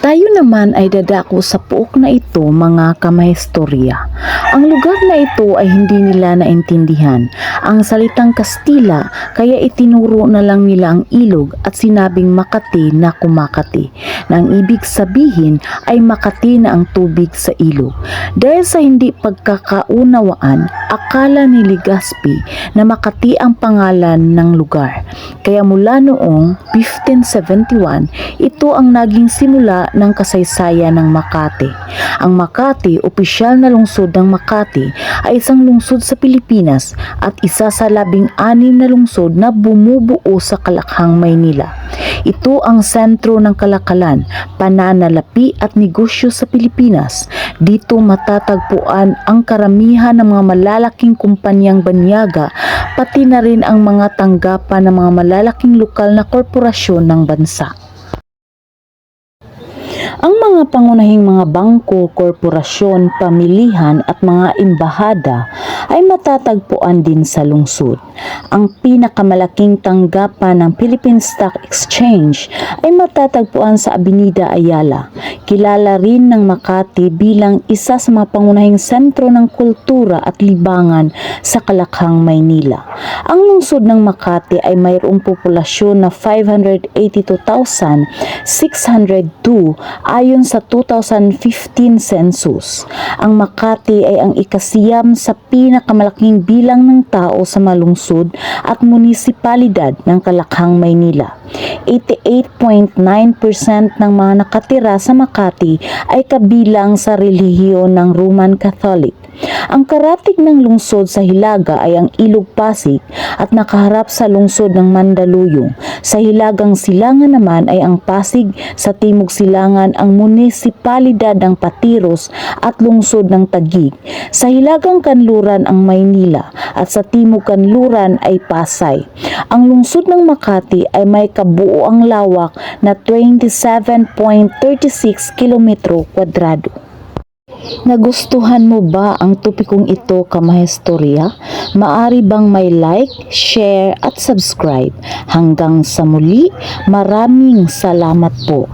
Tayo naman ay dadako sa puok na ito mga kamahistorya. Ang lugar na ito ay hindi nila naintindihan ang salitang Kastila kaya itinuro na lang nila ang ilog at sinabing Makati na kumakati na ang ibig sabihin ay Makati na ang tubig sa ilog. Dahil sa hindi pagkakaunawaan, akala ni Legazpi na Makati ang pangalan ng lugar. Kaya mula noong 1571, ito ang naging simula ng kasaysayan ng Makati. Ang Makati, opisyal na lungsod ng Makati, ay isang lungsod sa Pilipinas at isa sa labing anim na lungsod na bumubuo sa Kalakhang, Maynila. Ito ang sentro ng kalakalan, pananalapi at negosyo sa Pilipinas. Dito matatagpuan ang karamihan ng mga malalaking kumpanyang banyaga, pati na rin ang mga tanggapan ng mga malalaking lokal na korporasyon ng bansa. Ang mga pangunahing mga bangko, korporasyon, pamilihan at mga embahada ay matatagpuan din sa lungsod. Ang pinakamalaking tanggapan ng Philippine Stock Exchange ay matatagpuan sa Avenida Ayala. Kilala rin ng Makati bilang isa sa mga pangunahing sentro ng kultura at libangan sa Kalakhang, Maynila. Ang lungsod ng Makati ay mayroong populasyon na 582,602 ayon sa 2015 census. Ang Makati ay ang ikasiyam sa pinakamalaking bilang ng tao sa malungsod at munisipalidad ng Kalakhang, Maynila. 88.9% ng mga nakatira sa Makati ay kabilang sa relihiyon ng Roman Catholic. Ang karatig ng lungsod sa Hilaga ay ang Ilog Pasig at nakaharap sa lungsod ng Mandaluyong. Sa Hilagang Silangan naman ay ang Pasig, sa Timog Silangan ang munisipalidad ng Patiros at lungsod ng Tagig. Sa Hilagang Kanluran ang Maynila at sa Timog Kanluran ay Pasay. Ang lungsod ng Makati ay may kabuoang lawak na 27.36 kilometro kwadrado. Nagustuhan mo ba ang topikong ito kamahistorya? Maari bang may like, share at subscribe? Hanggang sa muli, maraming salamat po.